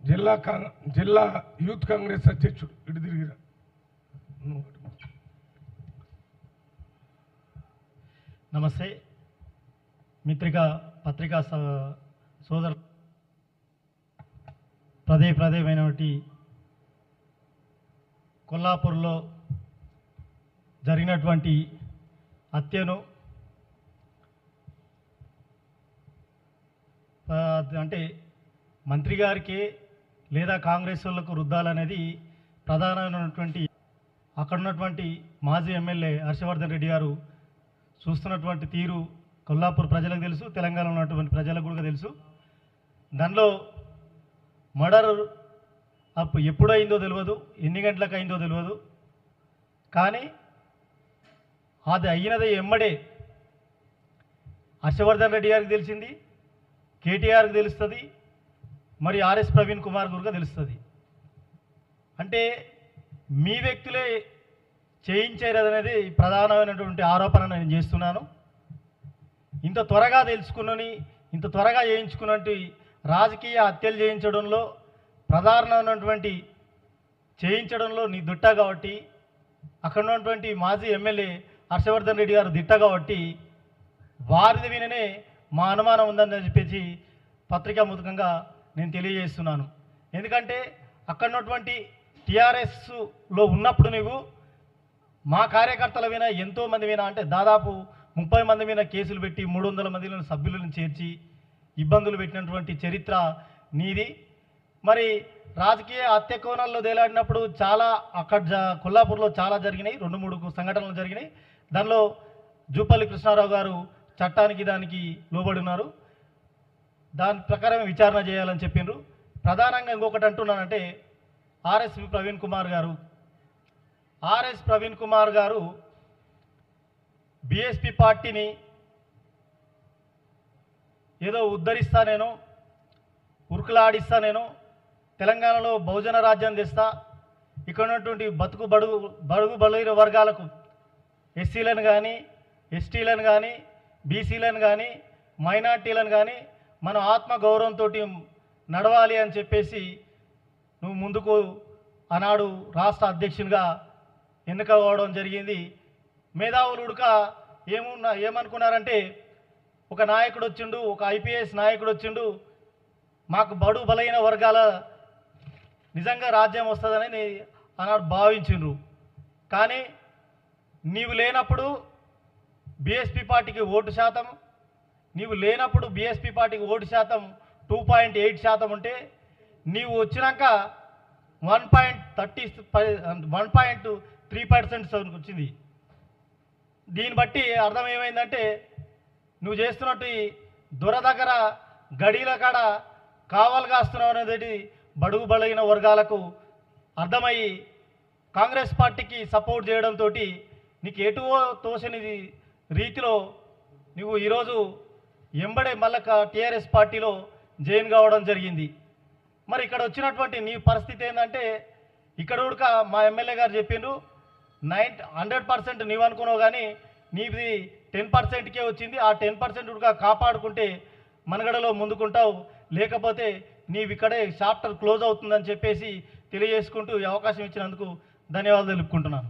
జిల్లా కాంగ్- జిల్లా యూత్ కాంగ్రెస్ అధ్యక్షుడు ఇటు తిరిగిరా నమస్తే. మిత్రిక పత్రికా స- సోదరు ప్రదే ప్రదేమైనటువంటి కొల్లాపూర్లో జరిగినటువంటి హత్యను అంటే మంత్రి గారికి లేదా కాంగ్రెస్ వాళ్ళకు రుద్దాలనేది ప్రధానమైనటువంటి అక్కడ ఉన్నటువంటి మాజీ ఎమ్మెల్యే హర్షవర్ధన్ రెడ్డి గారు చూస్తున్నటువంటి తీరు కొల్లాపూర్ ప్రజలకు తెలుసు తెలంగాణ ఉన్నటువంటి ప్రజలకు కూడా తెలుసు. దానిలో మర్డర్ అప్పుడు ఎప్పుడు అయిందో తెలియదు ఎన్ని గంటలకు అయిందో తెలియదు కానీ అది అయినది ఎమ్మడే హర్షవర్ధన్ రెడ్డి గారికి తెలిసింది కేటీఆర్కి తెలుస్తుంది మరి ఆర్ఎస్ ప్రవీణ్ కుమార్ గురుగా తెలుస్తుంది. అంటే మీ వ్యక్తులే చేయించారు ప్రధానమైనటువంటి ఆరోపణ నేను చేస్తున్నాను. ఇంత త్వరగా తెలుసుకున్నని ఇంత త్వరగా చేయించుకున్నట్టు రాజకీయ హత్యలు చేయించడంలో ప్రధానమైనటువంటి చేయించడంలో నీ దుట్ట కాబట్టి అక్కడ ఉన్నటువంటి మాజీ ఎమ్మెల్యే హర్షవర్ధన్ రెడ్డి గారు దిట్ట కాబట్టి వారిది విననే మా అనుమానం ఉందని చెప్పేసి పత్రికా ముఖంగా నేను తెలియజేస్తున్నాను. ఎందుకంటే అక్కడ ఉన్నటువంటి టీఆర్ఎస్లో ఉన్నప్పుడు నువ్వు మా కార్యకర్తల మీద ఎంతో మంది మీద అంటే దాదాపు ముప్పై మంది మీద కేసులు పెట్టి మూడు వందల మందిలో సభ్యులను చేర్చి ఇబ్బందులు పెట్టినటువంటి చరిత్ర నీది. మరి రాజకీయ హత్య కోణాల్లో తేలాడినప్పుడు చాలా అక్కడ కొల్లాపూర్లో చాలా జరిగినాయి. రెండు మూడు సంఘటనలు జరిగినాయి. దానిలో జూపల్లి కృష్ణారావు గారు చట్టానికి దానికి లోబడి ఉన్నారు. దాని ప్రకారమే విచారణ చేయాలని చెప్పిండ్రు. ప్రధానంగా ఇంకొకటి అంటున్నానంటే ఆర్ఎస్ ప్రవీణ్ కుమార్ గారు. ఆర్ఎస్ ప్రవీణ్ కుమార్ గారు బీఎస్పీ పార్టీని ఏదో ఉద్ధరిస్తా నేను ఉరుకులాడిస్తా నేను తెలంగాణలో బహుజన రాజ్యం తెస్తా ఇక్కడ ఉన్నటువంటి బతుకు బడుగు బడుగు బలైన వర్గాలకు ఎస్సీలను కానీ ఎస్టీలను కానీ బీసీలను కానీ మైనార్టీలను కానీ మనం ఆత్మ గౌరవంతో నడవాలి అని చెప్పేసి నువ్వు ముందుకు ఆనాడు రాష్ట్ర అధ్యక్షునిగా ఎన్నికపోవడం జరిగింది. మేధావులు ఉడక ఏమున్నా ఏమనుకున్నారంటే ఒక నాయకుడు వచ్చిండు ఒక ఐపీఎస్ నాయకుడు వచ్చిండు మాకు బడు బలైన వర్గాల నిజంగా రాజ్యం వస్తుందని ఆనాడు భావించిండ్రు. కానీ నీవు లేనప్పుడు బీఎస్పీ పార్టీకి ఓటు శాతం నీవు లేనప్పుడు బీఎస్పీ పార్టీకి ఓటు శాతం టూ పాయింట్ ఎయిట్ శాతం ఉంటే నీవు వచ్చినాక one point thirty one point three percent వచ్చింది. దీన్ని బట్టి అర్థం ఏమైందంటే నువ్వు చేస్తున్నట్టు దొర దగ్గర గడీల కాడ కావాలి కాస్తున్నావు అనేది బడుగు బలైన వర్గాలకు అర్థమయ్యి కాంగ్రెస్ పార్టీకి సపోర్ట్ చేయడంతో నీకు ఎటువో తోసని రీతిలో నువ్వు ఈరోజు ఎంబడే మళ్ళీ టీఆర్ఎస్ పార్టీలో జాయిన్ కావడం జరిగింది. మరి ఇక్కడ వచ్చినటువంటి నీ పరిస్థితి ఏంటంటే ఇక్కడ ఉడక మా ఎమ్మెల్యే గారు చెప్పిండ్రు నైన్ హండ్రెడ్ పర్సెంట్ నీవు అనుకున్నావు కానీ నీది టెన్ పర్సెంట్కే వచ్చింది. ఆ టెన్ పర్సెంట్ ఉడక కాపాడుకుంటే మనగడలో ముందుకుంటావు. లేకపోతే నీవు ఇక్కడే చాప్టర్ క్లోజ్ అవుతుందని చెప్పేసి తెలియజేసుకుంటూ ఈ అవకాశం ఇచ్చినందుకు ధన్యవాదాలు తెలుపుకుంటున్నాను.